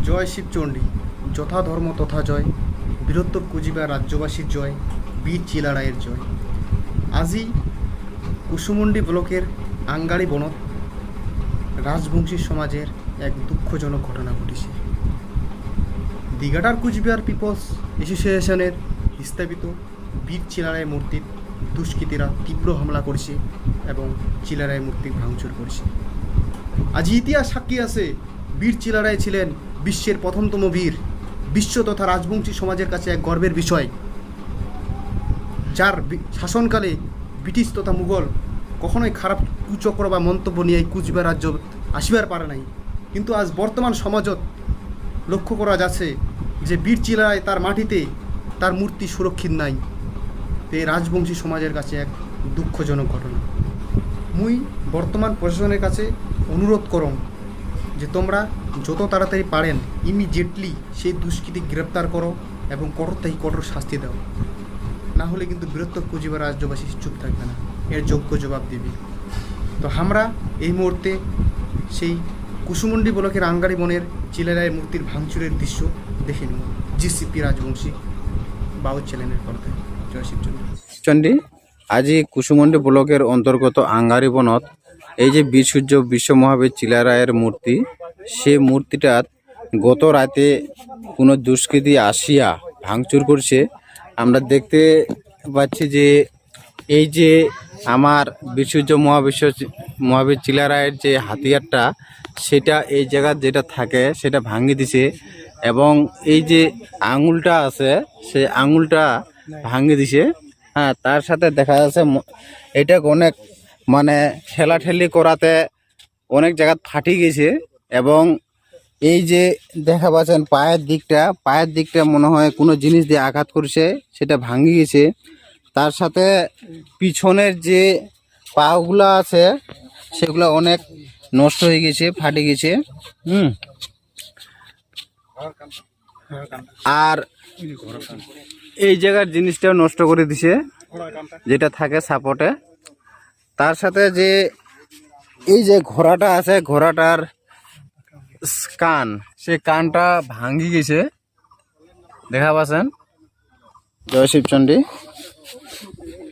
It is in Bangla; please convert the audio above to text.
জয় শিবচণ্ডী যথা ধর্ম তথা জয়, বীরত্ব কুজিবা রাজ্যবাসীর জয়, বীর চিলারায়ের জয়। আজি কুসুমন্ডি ব্লকের আঙ্গাড়ি বনত রাজবংশী সমাজের এক দুঃখজনক ঘটনা ঘটেছে। দিঘাটার কুচবিহার পিপলস অ্যাসোসিয়েশনের স্থাপিত বীর চিলারায় মূর্তির দুষ্কৃতীরা তীব্র হামলা করেছে এবং চিলারায় মূর্তি ভাঙচুর করেছে। আজ ইতিহাস সাক্ষী আছে, বীর চিলারায় ছিলেন বিশ্বের প্রথমতম বীর, বিশ্ব তথা রাজবংশী সমাজের কাছে এক গর্বের বিষয়, যার শাসনকালে ব্রিটিশ তথা মুঘল কখনোই খারাপ কুচক্র বা মন্তব্য নিয়ে কুচবিহার রাজ্য আসিবার পারে নাই। কিন্তু আজ বর্তমান সমাজত লক্ষ্য করা যাচ্ছে যে বীর চিলারায় তার মাটিতে তার মূর্তি সুরক্ষিত নাই। এই রাজবংশী সমাজের কাছে এক দুঃখজনক ঘটনা। মুই বর্তমান প্রশাসনের কাছে অনুরোধ করম যে তোমরা যত তাড়াতাড়ি পারেন ইমিডিয়েটলি সেই দুষ্কৃতি গ্রেপ্তার করো এবং কঠোর থেকে কঠোর শাস্তি দাও। না হলে কিন্তু বৃহত্তর কুজিবার রাজ্যবাসী চুপ থাকবে না। এর যোগ্য জবাব দিবে। তো আমরা এই মুহূর্তে সেই কুসুমন্ডি ব্লকের আঙ্গারি বনের চিলেরায় মূর্তির ভাঙচুরের দৃশ্য দেখে নিব। জিসিপি রাজবংশী বাউ চ্যানেলের পর্দায় জয় শিবচন্দ্র চণ্ডী আজি কুসুমন্ডি ব্লকের অন্তর্গত আঙ্গারি বনত এই যে বীর সূর্য বিশ্ব মহাবীর চিলারায়ের মূর্তি সে মূর্তিটা গত রাতে কোনো দুষ্কৃতী আসিয়া ভাঙচুর করছে। আমরা দেখতে পাচ্ছি যে এই যে আমার বিশ্বর্য মহাবিশ্ব মহাবীর চিলারায়ের যে হাতিয়ারটা, সেটা এই জায়গার যেটা থাকে সেটা ভাঙিয়ে দিছে এবং এই যে আঙুলটা আছে সেই আঙুলটা ভাঙিয়ে দিছে। হ্যাঁ তার সাথে দেখা যাচ্ছে এটা অনেক মানে ঠেলাঠেলি করাতে অনেক জায়গা ফাটি গেছে। এবং এই যে দেখা পাচ্ছেন পায়ের দিকটা পায়ের দিকটা মনে হয় কোনো জিনিস দিয়ে আঘাত করছে, সেটা ভাঙি গেছে। তার সাথে পিছনের যে পাগুলো আছে, সেগুলো অনেক নষ্ট হয়ে গেছে, ফাটে গেছে। হুম। আর এই জায়গার জিনিসটাও নষ্ট করে দিছে, যেটা থাকে সাপোর্টে তার সাথে যে এই যে ঘোড়াটা আছে, ঘোড়াটার কান সে কানটা ভাঙ্গি গেছে। দেখা পাচ্ছেন? জয় শিবচন্ডী।